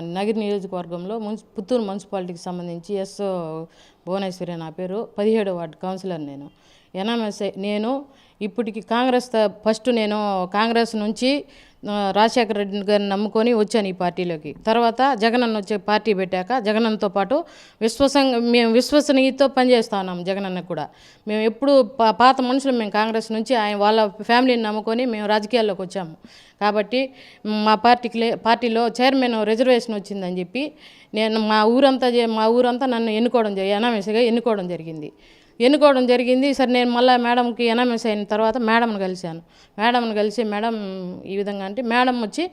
నగిరి నియోజకవర్గంలో మున్సి పుత్తూరు మున్సిపాలిటీకి సంబంధించి ఎస్ భువనేశ్వరి నా పేరు పదిహేడో వార్డు కౌన్సిలర్ నేను. ఎన్ఎంఎస్ఐ నేను ఇప్పటికి కాంగ్రెస్ త- ఫస్ట్ నేను కాంగ్రెస్ నుంచి రాజశేఖర రెడ్డి గారిని నమ్ముకొని వచ్చాను ఈ పార్టీలోకి. తర్వాత జగనన్న వచ్చే పార్టీ పెట్టాక జగనన్నతో పాటు విశ్వసంగా మేము విశ్వసనీయతో పనిచేస్తా ఉన్నాం జగనన్న కూడా. మేము ఎప్పుడు పా- పాత మనుషులు మేము కాంగ్రెస్ నుంచి ఆయన వాళ్ళ ఫ్యామిలీని నమ్ముకొని మేము రాజకీయాల్లోకి వచ్చాము. కాబట్టి మా పార్టీకి పార్టీలో చైర్మన్ రిజర్వేషన్ వచ్చిందని చెప్పి నేను మా ఊరంతా మా ఊరంతా నన్ను ఎన్నుకోవడం జరిగి ఎనామెస్గా ఎన్నుకోవడం జరిగింది. ఎన్నుకోవడం జరిగింది. సరే నేను మళ్ళీ మేడంకి ఎనామెస్ అయిన తర్వాత మేడంని కలిశాను. మేడంని కలిసి మేడం ఈ విధంగా అంటే మేడం వచ్చి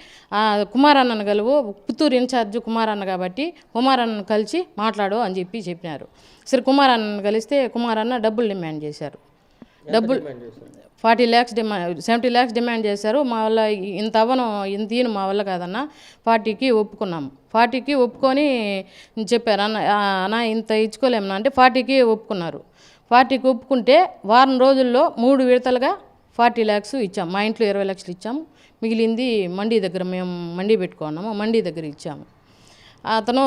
కుమారన్నను కలువు పుత్తూరు ఇన్ఛార్జ్ కుమారన్న కాబట్టి కుమారన్నను కలిసి మాట్లాడు అని చెప్పి చెప్పినారు. సరే కుమారన్నను కలిస్తే కుమారన్న డబ్బులు డిమాండ్ చేశారు. డబ్బులు forty lakhs demand seventy lakhs demand చేశారు. మా వల్ల ఇంత అవ్వను ఇంత ఈయన మా వల్ల కాదన్న ఫార్టీకి ఒప్పుకున్నాము. ఫార్టీకి ఒప్పుకొని చెప్పారు అన్న "ఆ, అన్న ఇంత ఇచ్చుకోలేమన్నా అంటే ఫార్టీకి ఒప్పుకున్నారు. ఫార్టీకి ఒప్పుకుంటే వారం రోజుల్లో మూడు విడతలుగా ఫార్టీ ల్యాక్స్ ఇచ్చాము మా ఇంట్లో ఇరవై లక్షలు ఇచ్చాము. మిగిలింది మండీ దగ్గర మేము మండీ పెట్టుకున్నాము మండీ దగ్గర ఇచ్చాము. అతను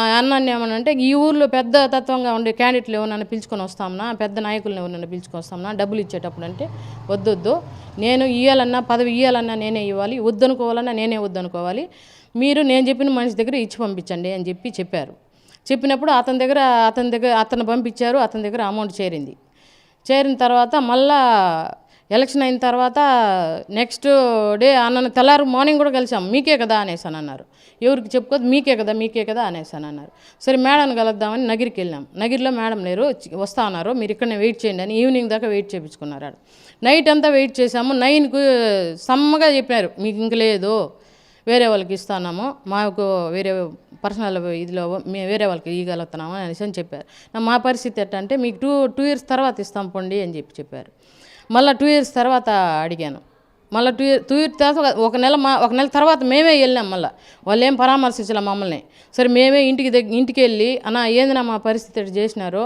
ఆ అన్నాన్ని ఏమనంటే ఈ ఊర్లో పెద్ద తత్వంగా ఉండే క్యాండిడేట్లు ఎవరన్నా పిలుచుకొని వస్తామన్నా పెద్ద నాయకులను ఎవరన్నా పిలుచుకొని వస్తామన్నా డబ్బులు ఇచ్చేటప్పుడు అంటే వద్దొద్దు. నేను ఇవ్వాలన్నా పదవి ఇవ్వాలన్నా నేనే ఇవ్వాలి. వద్దనుకోవాలన్నా నేనే వద్దనుకోవాలి. మీరు నేను చెప్పిన మనిషి దగ్గర ఇచ్చి పంపించండి అని చెప్పి చెప్పారు. చెప్పినప్పుడు అతని దగ్గర అతని దగ్గర అతను పంపించారు. అతని దగ్గర అమౌంట్ చేరింది. చేరిన తర్వాత మళ్ళా ఎలక్షన్ అయిన తర్వాత నెక్స్ట్ డే అన్న తెల్లారు మార్నింగ్ కూడా కలిసాం. మీకే కదా అనేసి అని అన్నారు. ఎవరికి చెప్పుకోదు మీకే కదా మీకే కదా అనేసి అని అన్నారు. సరే మేడంని కలుద్దామని నగిరికి వెళ్ళాం. నగిరిలో మేడం లేరు వస్తా అన్నారు మీరు ఇక్కడనే వెయిట్ చేయండి అని ఈవినింగ్ దాకా వెయిట్ చేయించుకున్నారు ఆడ నైట్ అంతా వెయిట్ చేసాము నైన్కు సమ్మగా చెప్పారు మీకు ఇంక లేదు వేరే వాళ్ళకి ఇస్తున్నాము మాకు వేరే పర్సనల్ ఇదిలో మేము వేరే వాళ్ళకి ఇవ్వగలుగుతున్నాము అనేసి అని చెప్పారు. మా పరిస్థితి ఎట్ట అంటే మీకు టూ టూ ఇయర్స్ తర్వాత ఇస్తాం పొండి అని చెప్పి చెప్పారు. మళ్ళీ టూ ఇయర్స్ తర్వాత అడిగాను. మళ్ళీ టూ టూ ఇయర్ తర్వాత ఒక నెల మా ఒక నెల తర్వాత మేమే వెళ్ళాం మళ్ళీ. వాళ్ళు ఏం పరామర్శించాల మమ్మల్ని. సరే మేమే ఇంటికి దగ్గర ఇంటికి వెళ్ళి అన్న ఏందినా మా పరిస్థితి చేసినారు చేసినారో?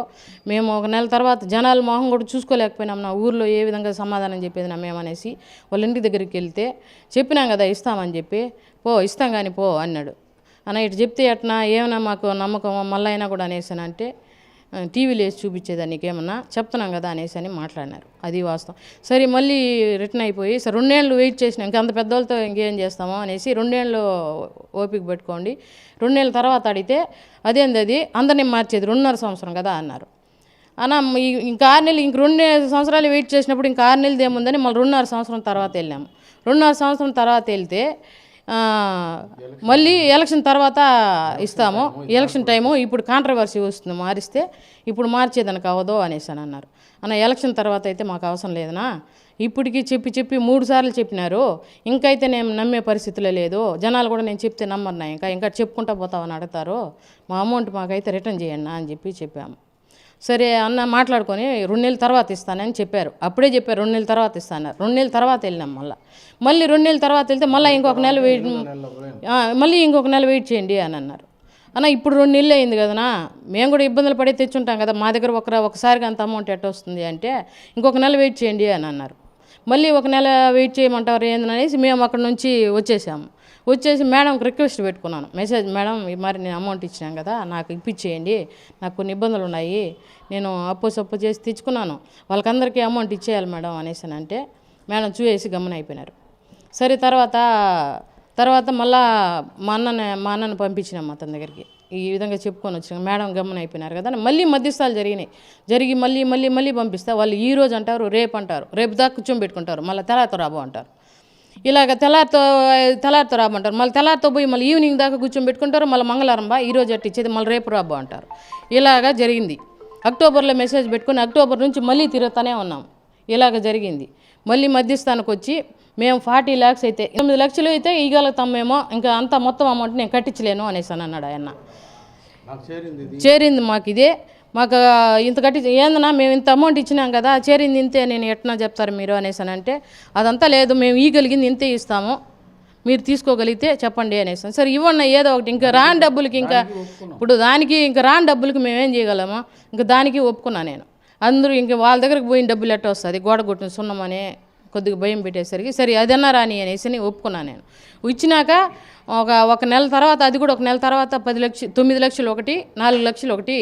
మేము ఒక నెల తర్వాత జనాలు మొహం కూడా చూసుకోలేకపోయినాం నా ఊర్లో ఏ విధంగా సమాధానం చెప్పేది నా మేమనేసి. వాళ్ళ ఇంటి దగ్గరికి వెళ్తే చెప్పినాం కదా ఇస్తామని చెప్పి. పో ఇస్తాం కానీ పో అన్నాడు. అన్న ఇటు చెప్తే ఎట్నా ఏమైనా మాకు నమ్మకం మళ్ళీ అయినా కూడా అనేసానంటే అంటే టీవీలో వేసి చూపించేదాన్ని నీకేమన్నా? చెప్తున్నాం కదా అనేసి అని మాట్లాడినారు. అది వాస్తవం. సరే మళ్ళీ రిటర్న్ అయిపోయి సరే రెండేళ్ళు వెయిట్ చేసినాం ఇంకా అంత పెద్దవాళ్ళతో ఇంకేం చేస్తామో? అనేసి రెండేళ్ళు ఓపిక పెట్టుకోండి. రెండేళ్ళ తర్వాత అడిగితే అదేంది అది? అందరినీ మార్చేది రెండున్నర సంవత్సరం కదా అన్నారు. అన్న ఈ- ఇంకా ఆరు నెలలు ఇంక రెండు సంవత్సరాలు వెయిట్ చేసినప్పుడు ఇంకా ఆరు నెలలు ఏముందని మళ్ళీ రెండున్నర సంవత్సరం తర్వాత వెళ్ళాము. రెండున్నర సంవత్సరం తర్వాత వెళ్తే మళ్ళీ ఎలక్షన్ తర్వాత ఇస్తాము. ఎలక్షన్ టైము ఇప్పుడు కాంట్రవర్సీ వస్తుంది. మారిస్తే ఇప్పుడు మార్చేదానికి అవ్వదు అనేసి అని అన్నారు. అన్న ఎలక్షన్ తర్వాత అయితే మాకు అవసరం లేదనా? ఇప్పటికీ చెప్పి చెప్పి మూడు సార్లు చెప్పినారు. ఇంకైతే నేను నమ్మే పరిస్థితిలో లేదు. జనాలు కూడా నేను చెప్తే నమ్మరు నా ఇంకా. ఇంకా చెప్పుకుంటా పోతామని అడుగుతారు. మా అమౌంట్ మాకైతే రిటర్న్ చేయండి అని చెప్పి చెప్పాము. సరే అన్న మాట్లాడుకొని రెండు నెలల తర్వాత ఇస్తానని చెప్పారు. అప్పుడే చెప్పారు రెండు నెలల తర్వాత ఇస్తాన్నారు రెండు నెలల తర్వాత వెళ్ళినాం మళ్ళీ. మళ్ళీ రెండు నెలల తర్వాత వెళ్తే మళ్ళీ ఇంకొక నెల వెయిట్ మళ్ళీ ఇంకొక నెల వెయిట్ చేయండి అని అన్నారు. అన్న ఇప్పుడు రెండు నెలలు అయింది కదనా? మేము కూడా ఇబ్బందులు పడి తెచ్చుంటాం కదా మా దగ్గర ఒక ఒకసారిగా అంత అమౌంట్ ఎట్ట వస్తుంది అంటే ఇంకొక నెల వెయిట్ చేయండి అని అన్నారు. మళ్ళీ ఒక నెల వెయిట్ చేయమంటారు ఏందని అనేసి మేము అక్కడ నుంచి వచ్చేసాము. వచ్చేసి మేడంకి రిక్వెస్ట్ పెట్టుకున్నాను. మెసేజ్ మేడం ఈ మరి నేను అమౌంట్ ఇచ్చినాను కదా నాకు ఇప్పించేయండి నాకు కొన్ని ఇబ్బందులు ఉన్నాయి. నేను అప్పు సప్పు చేసి తెచ్చుకున్నాను. వాళ్ళకందరికీ అమౌంట్ ఇచ్చేయాలి మేడం అనేసి అంటే మేడం చూసేసి గమనం అయిపోయినారు. సరే తర్వాత తర్వాత మళ్ళా మా అన్నని మా అన్నను పంపించినాం అతని దగ్గరికి. ఈ విధంగా చెప్పుకొని వచ్చినాం. మేడం గమనం అయిపోయినారు కదా అని. మళ్ళీ మధ్యస్థాలు జరిగినాయి. జరిగి మళ్ళీ మళ్ళీ మళ్ళీ పంపిస్తే. వాళ్ళు ఈ రోజు అంటారు రేపు అంటారు. రేపు దాకా కూర్చొని పెట్టుకుంటారు. మళ్ళీ తర్వాత రాబో అంటారు. ఇలాగ తెల్లారితో తెల్లారితో రామంటారు. మళ్ళీ తెల్లారితో పోయి మళ్ళీ ఈవినింగ్ దాకా కూర్చొని పెట్టుకుంటారు మళ్ళీ మంగళవారం బా ఈ రోజు అట్ట ఇచ్చేది మళ్ళీ రేపు రాబో అంటారు. ఇలాగా జరిగింది. అక్టోబర్లో మెసేజ్ పెట్టుకుని అక్టోబర్ నుంచి మళ్ళీ తిరుగుతూనే ఉన్నాం. ఇలాగ జరిగింది. మళ్ళీ మధ్యస్థానికి వచ్చి మేము ఫార్టీ ల్యాక్స్ అయితే ఎనిమిది లక్షలు అయితే ఇవ్వగలుగుతాం మేము ఇంకా అంతా మొత్తం అమౌంట్ నేను కట్టించలేను అనేసి అని అన్నాడు ఆయన. చేరింది మాకు ఇదే. మాకు ఇంత కట్టి ఏందన్నా మేము ఇంత అమౌంట్ ఇచ్చినాం కదా చేరింది ఇంతే నేను ఎట్లా చెప్తారు మీరు అనేసి అని అంటే అదంతా లేదు మేము ఇవ్వగలిగింది ఇంతే ఇస్తాము మీరు తీసుకోగలిగితే చెప్పండి అనేసి సరే ఇవ్వండి ఏదో ఒకటి ఇంకా రాని డబ్బులకి ఇంకా ఇప్పుడు దానికి ఇంకా రాని డబ్బులకి మేమేం చేయగలము? ఇంకా దానికి ఒప్పుకున్నా నేను. అందరూ ఇంక వాళ్ళ దగ్గరకు పోయిన డబ్బులు ఎట్ట వస్తుంది? గోడ కొట్టిన సున్నమని కొద్దిగా భయం పెట్టేసరికి సరే అదన్నా రాని అనేసి అని ఒప్పుకున్నాను నేను. ఇచ్చినాక ఒక ఒక నెల తర్వాత అది కూడా ఒక నెల తర్వాత పది లక్షలు తొమ్మిది లక్షలు ఒకటి నాలుగు లక్షలు ఒకటి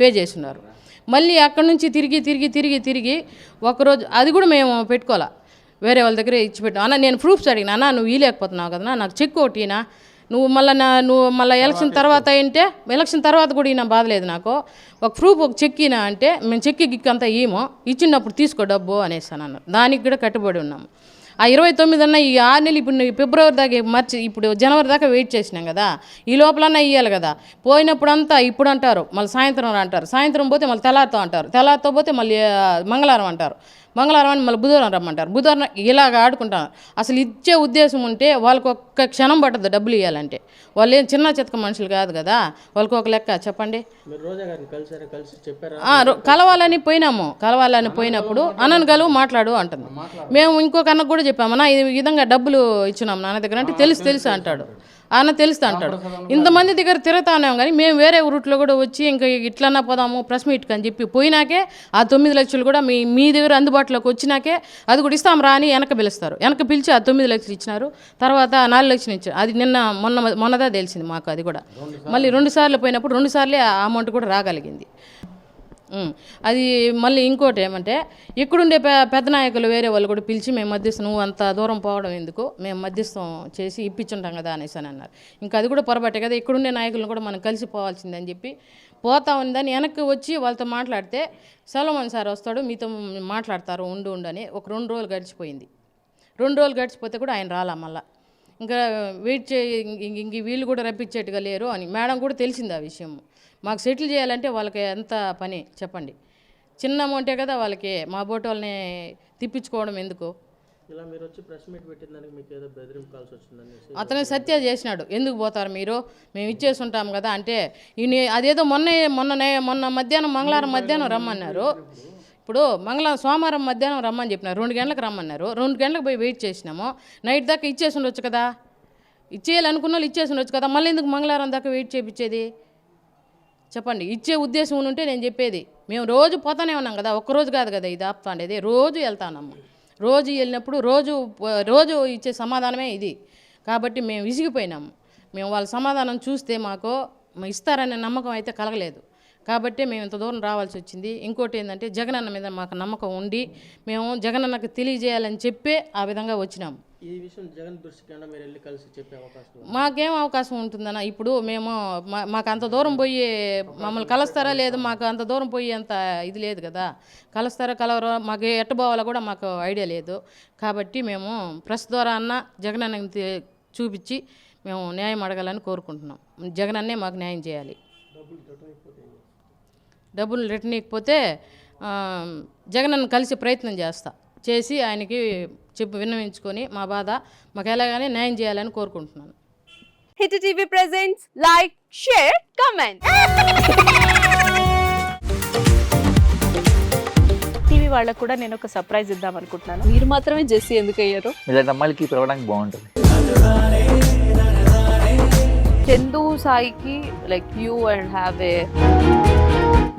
పే చేస్తున్నారు. మళ్ళీ అక్కడ నుంచి తిరిగి తిరిగి తిరిగి తిరిగి ఒకరోజు అది కూడా మేము పెట్టుకోవాలా. వేరే వాళ్ళ దగ్గర ఇచ్చి పెట్టాం. అన్న నేను ప్రూఫ్స్ అడిగినా అన్న నువ్వు ఇలేకపోతున్నావు కదా నాకు చెక్ ఒకటి ఈనా నువ్వు మళ్ళీ నా నువ్వు మళ్ళీ ఎలక్షన్ తర్వాత ఏంటే ఎలక్షన్ తర్వాత కూడా ఈయన బాధలేదు నాకు. ఒక ప్రూఫ్ ఒక చెక్ ఈనా అంటే మేము చెక్ గిక్ అంతా ఇయ్యము ఇచ్చినప్పుడు తీసుకో డబ్బు అనేసాను అన్నారు దానికి కూడా కట్టుబడి ఉన్నాము. ఆ ఇరవై తొమ్మిది అన్న ఈ ఆరు నెలలు ఇప్పుడు ఫిబ్రవరి దాకా మార్చి ఇప్పుడు జనవరి దాకా వెయిట్ చేసినాం కదా. ఈ లోపలన్నా ఇవ్వాలి కదా. పోయినప్పుడంతా ఇప్పుడు అంటారు మళ్ళీ సాయంత్రం అంటారు. సాయంత్రం పోతే మళ్ళీ తెల్లారితో అంటారు. తెల్లారితో పోతే మళ్ళీ మంగళవారం అంటారు. మంగళవారం అని మళ్ళీ బుధవారం రమ్మంటారు. బుధవారం ఇలాగ ఆడుకుంటాను. అసలు ఇచ్చే ఉద్దేశం ఉంటే వాళ్ళకి ఒక్క క్షణం పట్టదు డబ్బులు ఇవ్వాలంటే వాళ్ళు ఏం చిన్న చితక మనుషులు కాదు కదా. వాళ్ళకి ఒక లెక్క చెప్పండి. కలవాలని పోయినాము. కలవాలని పోయినప్పుడు అన్నను కలువు మాట్లాడు అంటుంది. మేము ఇంకొక అన్నకు కూడా చెప్పాము అన్న ఈ విధంగా డబ్బులు ఇచ్చినాం నాన్న దగ్గర. అంటే తెలుసు తెలుసు అంటాడు. అన్న తెలుసు అంటాడు. ఇంతమంది దగ్గర తిరుగుతా ఉన్నాం కానీ మేము వేరే రూట్లో కూడా వచ్చి ఇంకా ఇట్లన్నా పోదాము ప్రెస్ మీట్కి అని చెప్పి పోయినాకే ఆ తొమ్మిది లక్షలు కూడా మీ మీ దగ్గర అందుబాటులోకి వచ్చినాకే అది కూడా ఇస్తాం రా అని వెనక పిలుస్తారు. వెనక పిలిచి ఆ తొమ్మిది లక్షలు ఇచ్చినారు. తర్వాత నాలుగు లక్షలు ఇచ్చారు. అది నిన్న మొన్న మొన్నదా తెలిసింది మాకు అది కూడా. మళ్ళీ రెండు సార్లు పోయినప్పుడు రెండు సార్లే ఆ అమౌంట్ కూడా రాగలిగింది. అది మళ్ళీ ఇంకోటి ఏమంటే ఇక్కడుండే పె పెద్ద నాయకులు వేరే వాళ్ళు కూడా పిలిచి మేము మధ్యస్థం నువ్వు అంత దూరం పోవడం ఎందుకు? మేము మధ్యస్థం చేసి ఇప్పించుంటాం కదా అనేసి అని అన్నారు. ఇంకా అది కూడా పొరపాటే కదా ఇక్కడుండే నాయకులను కూడా మనం కలిసి పోవాల్సిందని చెప్పి పోతా ఉందని వెనక్కి వచ్చి వాళ్ళతో మాట్లాడితే సలోమన్ సార్ వస్తాడు మీతో మాట్లాడతారు ఉండు ఉండు అని ఒక రెండు రోజులు గడిచిపోయింది. రెండు రోజులు గడిచిపోతే కూడా ఆయన రాలా మళ్ళా. ఇంకా వెయిట్ చే ఇంక- ఇంక వీళ్ళు కూడా రప్పించేట్టుగా లేరు అని మేడం కూడా తెలిసింది ఆ విషయం మాకు సెటిల్ చేయాలంటే వాళ్ళకి ఎంత పని చెప్పండి. చిన్న అమౌంటే కదా వాళ్ళకి మా బోట్ వాళ్ళని తిప్పించుకోవడం ఎందుకు? ఇలా మీరు వచ్చి ప్రెస్ మీట్ పెట్టిన దానికి మీకు ఏదో బెదిరింపు కాల్సి వచ్చిందనేసి అతను సత్య చేసినాడు. ఎందుకు పోతారు మీరు? మేము ఇచ్చేసి ఉంటాం కదా అంటే ఈయన అదేదో మొన్న మొన్న మొన్న మధ్యాహ్నం మంగళవారం మధ్యాహ్నం రమ్మన్నారు. ఇప్పుడు మంగళవారం సోమవారం మధ్యాహ్నం రమ్మని చెప్పినారు. రెండు గంటలకు రమ్మన్నారు. రెండు గంటలకు పోయి వెయిట్ చేసినాము. నైట్ దాకా ఇచ్చేసి ఉండొచ్చు కదా. ఇచ్చేయాలనుకున్న వాళ్ళు ఇచ్చేసి ఉండొచ్చు కదా. మళ్ళీ ఎందుకు మంగళవారం దాకా వెయిట్ చేయించేది? చెప్పండి. ఇచ్చే ఉద్దేశం ఉంటే నేను చెప్పేది మేము రోజు పోతానే ఉన్నాం కదా ఒక్క రోజు కాదు కదా ఇది ఆపుతాండేది. రోజు వెళ్తానమ్మ. రోజు వెళ్ళినప్పుడు రోజు రోజు ఇచ్చే సమాధానమే ఇది. కాబట్టి మేము విసిగిపోయినాము మేము వాళ్ళ సమాధానం చూస్తే మాకు ఇస్తారనే నమ్మకం అయితే కలగలేదు. కాబట్టి మేము ఇంత దూరం రావాల్సి వచ్చింది. ఇంకోటి ఏంటంటే జగనన్న మీద మాకు నమ్మకం ఉండి మేము జగనన్నకు తెలియజేయాలని చెప్పే ఆ విధంగా వచ్చినాము ఈ విషయం జగన్ దృష్టికి అయినా మీరు వెళ్ళి కలిసి చెప్పే అవకాశం. మాకేం అవకాశం ఉంటుందన్న? ఇప్పుడు మేము మా- మాకు అంత దూరం పోయి మమ్మల్ని కలుస్తారా లేదు? మాకు అంత దూరం పోయి అంత ఇది లేదు కదా. కలుస్తారా కలవరో? మాకు ఎట్ట పోవాలో కూడా మాకు ఐడియా లేదు. కాబట్టి మేము ప్రెస్ ద్వారా అన్న జగన్ అన్నకి తె- చూపించి మేము న్యాయం అడగాలని కోరుకుంటున్నాం. జగన్ అన్నే మాకు న్యాయం చేయాలి. డబ్బులు రిటర్న్ ఇకపోతే ఆ, జగన్ అన్న కలిసి ప్రయత్నం చేస్తా. చేసి ఆయనకి చెప్పి విన్నవించుకొని మా బాధ మాకు ఎలాగైనా న్యాయం చేయాలని కోరుకుంటున్నాను. Hit TV presents like share comment TV వాళ్ళకు కూడా నేను ఒక సర్ప్రైజ్ ఇద్దాం అనుకుంటున్నాను. మీరు మాత్రమే జెస్సీ ఎందుకు అయ్యారు ఇలాంటి అమ్మాయిలకి పిలవడానికి బాగుంటుంది. చందు సాయికి like you and have a